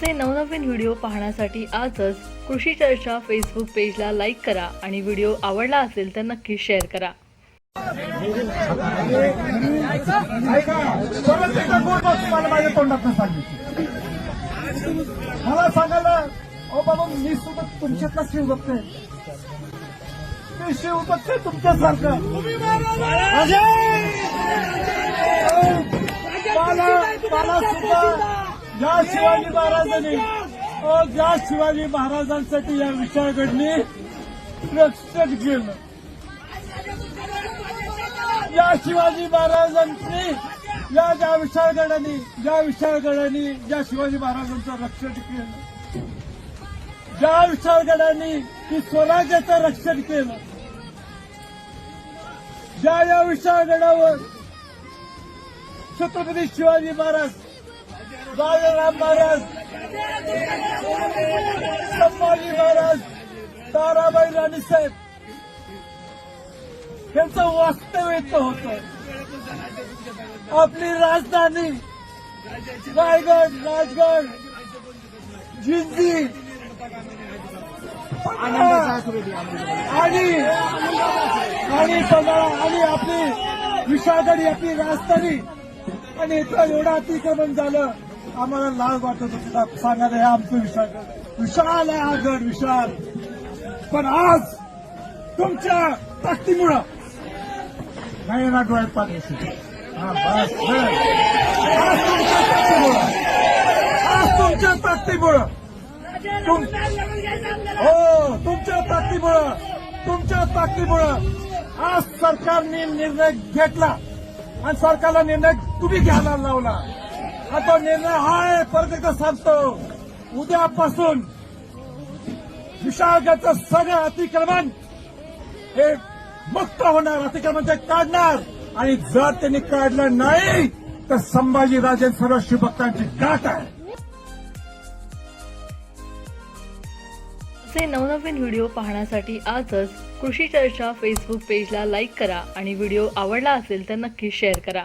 आमचे नवनवीन व्हिडिओ पाहण्यासाठी आजच कृषी चर्चा फेसबुक पेजला लाईक करा आणि व्हिडिओ आवडला असेल तर नक्की शेअर करा. मला सांगायला ओ बाबा मी सुद्धा तुमच्यातला शिव बघते ते शिव बघते तुमच्यासारखं. अजय! मला मला सुद्धा ज्या शिवाजी महाराजांनी ज्या शिवाजी महाराजांसाठी या विषयाकडनी रक्षण केलं या शिवाजी महाराजांनी या ज्या विशाळगडाने ज्या विशाळगडाने ज्या शिवाजी महाराजांचं रक्षण केलं. ज्या विशाळगडाने की स्वराज्याचं रक्षण केलं. ज्या या विशाळगडावर छत्रपती शिवाजी महाराज राजाराम महाराज संभाजी महाराज ताराबाई राणीसाहेब यांचं वास्तव्य होत होतं. आपली राजधानी. रायगड राजगड. जिंजी आणि आणि बघा आणि आपली विशाळगड आपली राजधानी. आणि इथं एवढं अतिक्रमण झालं. आम्हाला लाज वाटत होतं सांगायला हे आमचं विशाल. विशाल आहे हा गड विशाल. पण आज तुमच्या ताकदीमुळं. नाही ना डोळ्यात पाणी हा बस आज तुमच्या ताकदीमुळं. हो तुमच्या ताकदीमुळं. तुमच्या ताकदीमुळं. आज सरकारने निर्णय घेतला. आणि सरकारला निर्णय तुम्ही घ्यायला लावला. आता निर्णय हा आहे परत एकदा सांगतो. उद्यापासून विशाळगडचं सगळं अतिक्रमण हे मुक्त होणार अतिक्रमण ते काढणार. आणि जर त्यांनी काढलं नाही तर संभाजी राजे सर्व शिवभक्तांची गाठ आहे. असे नवनवीन व्हिडिओ पाहण्यासाठी आजच कृषी चर्चा फेसबुक पेजला लाईक करा आणि व्हिडिओ आवडला असेल तर नक्की शेअर करा.